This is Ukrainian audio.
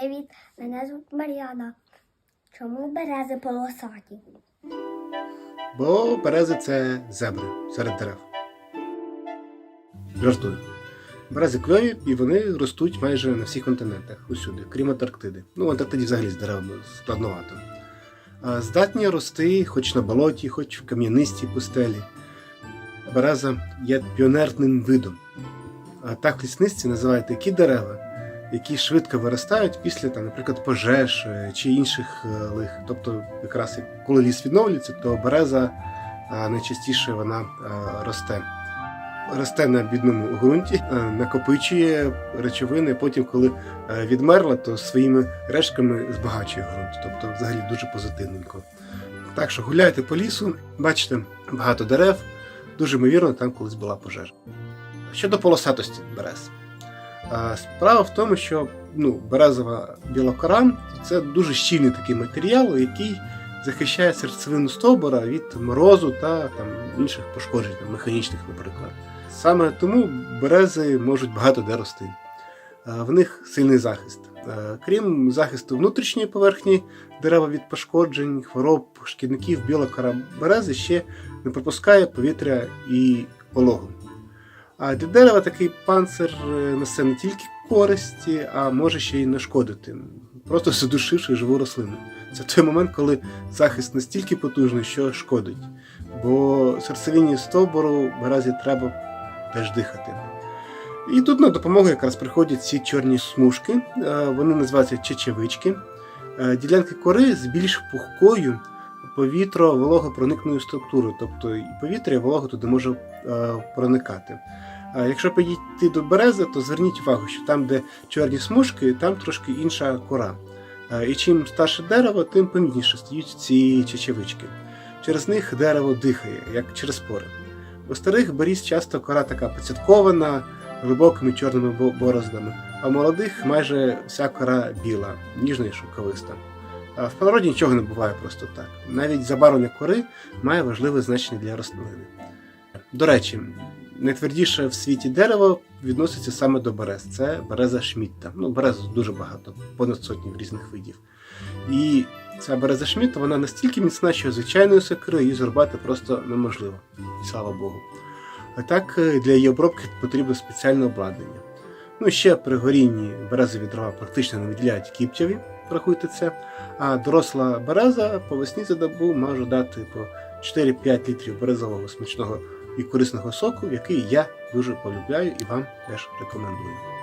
Привіт, мене звуть Мар'яна. Чому берези полосаті? Бо берези це зебри серед дерев. Жартую. Берези кльові і вони ростуть майже на всіх континентах, усюди, крім Антарктиди. Ну, в Антарктиді взагалі з деревами складновато. Здатні рости хоч на болоті, хоч в кам'янистій пустелі. Береза є піонерним видом. А так лісництві називають такі дерева, які швидко виростають після, там, наприклад, пожеж е, чи інших е, лих. Тобто, якраз коли ліс відновлюється, то береза найчастіше вона росте. Росте на бідному ґрунті, накопичує речовини. Потім, коли е, відмерла, то своїми рештками збагачує ґрунт. Тобто, взагалі дуже позитивненько. Так що гуляйте по лісу, бачите багато дерев. Дуже ймовірно, там колись була пожежа. Щодо полосатості берез. Справа в тому, що ну, березова білокора це дуже щільний такий матеріал, який захищає серцевину стовбура від морозу та там, інших пошкоджень, там, механічних, наприклад. Саме тому берези можуть багато де рости. В них сильний захист. Крім захисту внутрішньої поверхні дерева від пошкоджень, хвороб, шкідників, біла берези ще не пропускає повітря і вологу. А для дерева такий панцир е, несе не тільки користі, а може ще й нашкодити, просто задушивши живу рослину. Це той момент, коли захист настільки потужний, що шкодить. Бо серцевині стовбуру березі треба теж дихати. І тут на допомогу якраз приходять ці чорні смужки, е, вони називаються чечевички. Е, Ділянки кори з більш пухкою повітро вологопроникною структурою, тобто і повітря, і волога туди може е, проникати. А якщо підійти до берези, то зверніть увагу, що там, де чорні смужки, там трошки інша кора. Е, І чим старше дерево, тим помітніше стають ці чечевички. Через них дерево дихає, як через пори. У старих беріз часто кора така поцяткована, глибокими чорними бороздами, а у молодих майже вся кора біла, ніжна і шовковиста. В природі нічого не буває просто так. Навіть забарвлення кори має важливе значення для рослини. До речі, найтвердіше в світі дерево відноситься саме до берез. Це береза Шмітта. Ну, берез дуже багато, понад сотні різних видів. І ця береза Шмітта вона настільки міцна, що звичайною сокирою її зрубати просто неможливо. Слава Богу. А так е, для її обробки потрібно спеціальне обладнання. Ну, ще при горінні березові дрова практично не виділяють кіптяві, врахуйте це. А доросла береза по весні за добу може дати по 4-5 літрів березового смачного і корисного соку, який я дуже полюбляю і вам теж рекомендую.